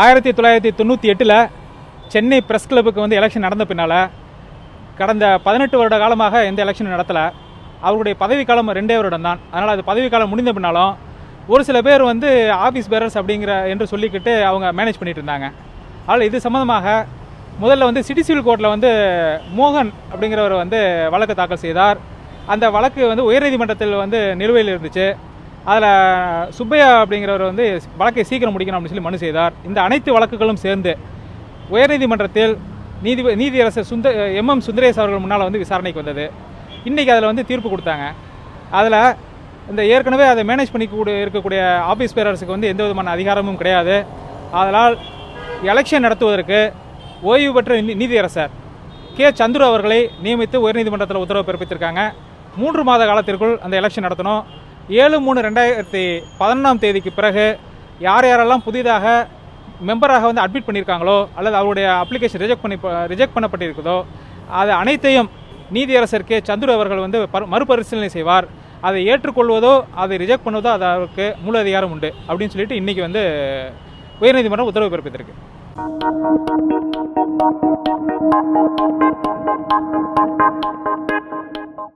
ஆயிரத்தி தொள்ளாயிரத்தி தொண்ணூற்றி எட்டில் சென்னை ப்ரெஸ் கிளப்புக்கு வந்து எலெக்ஷன் நடந்த பின்னால் கடந்த பதினெட்டு வருட காலமாக எந்த எலெக்ஷனும் நடத்தலை. அவருடைய பதவிக்காலம் ரெண்டே வருடம் தான். அதனால் அது பதவிக்காலம் முடிந்த பின்னாலும் ஒரு சில பேர் வந்து ஆஃபீஸ் பேரர்ஸ் அப்படிங்கிற என்று சொல்லிக்கிட்டு அவங்க மேனேஜ் பண்ணிட்டு இருந்தாங்க. ஆனால் இது சம்மந்தமாக முதல்ல வந்து சிட்டி சிவில் கோர்ட்டில் வந்து மோகன் அப்படிங்கிறவர் வந்து வழக்கு தாக்கல் செய்தார். அந்த வழக்கு வந்து உயர்நீதிமன்றத்தில் வந்து நிலுவையில் இருந்துச்சு. அதில் சுப்பையா அப்படிங்கிறவர் வந்து வழக்கை சீக்கிரம் முடிக்கணும் அப்படின்னு சொல்லி மனு செய்தார். இந்த அனைத்து வழக்குகளும் சேர்ந்து உயர்நீதிமன்றத்தில் நீதி நீதியரசர் சுந்த எம்எம் சுந்தரேஸ் அவர்கள் முன்னால் வந்து விசாரணைக்கு வந்தது. இன்றைக்கி அதில் வந்து தீர்ப்பு கொடுத்தாங்க. அதில் இந்த ஏற்கனவே அதை மேனேஜ் பண்ணி இருக்கக்கூடிய ஆஃபீஸ் பேரரசுக்கு வந்து எந்த விதமான அதிகாரமும் கிடையாது. அதனால் எலெக்ஷன் நடத்துவதற்கு ஓய்வு பெற்ற நீதியரசர் கே. சந்துரு அவர்களை நியமித்து உயர்நீதிமன்றத்தில் உத்தரவு பிறப்பித்திருக்காங்க. மூன்று மாத காலத்திற்குள் அந்த எலெக்ஷன் நடத்தணும். ஏழு மூணு ரெண்டாயிரத்தி பதினொன்றாம் தேதிக்கு பிறகு யார் யாரெல்லாம் புதிதாக மெம்பராக வந்து அட்மிட் பண்ணியிருக்காங்களோ அல்லது அவருடைய அப்ளிகேஷன் ரிஜெக்ட் பண்ணி ரிஜெக்ட் பண்ணப்பட்டிருக்குதோ அது அனைத்தையும் நீதியரசர் கே சந்துரு அவர்கள் வந்து மறுபரிசீலனை செய்வார். அதை ஏற்றுக்கொள்வதோ அதை ரிஜெக்ட் பண்ணுவதோ அது அவருக்கு முழு அதிகாரம் உண்டு அப்படின்னு சொல்லிட்டு இன்னைக்கு வந்து உயர்நீதிமன்றம் உத்தரவு பிறப்பித்திருக்கு.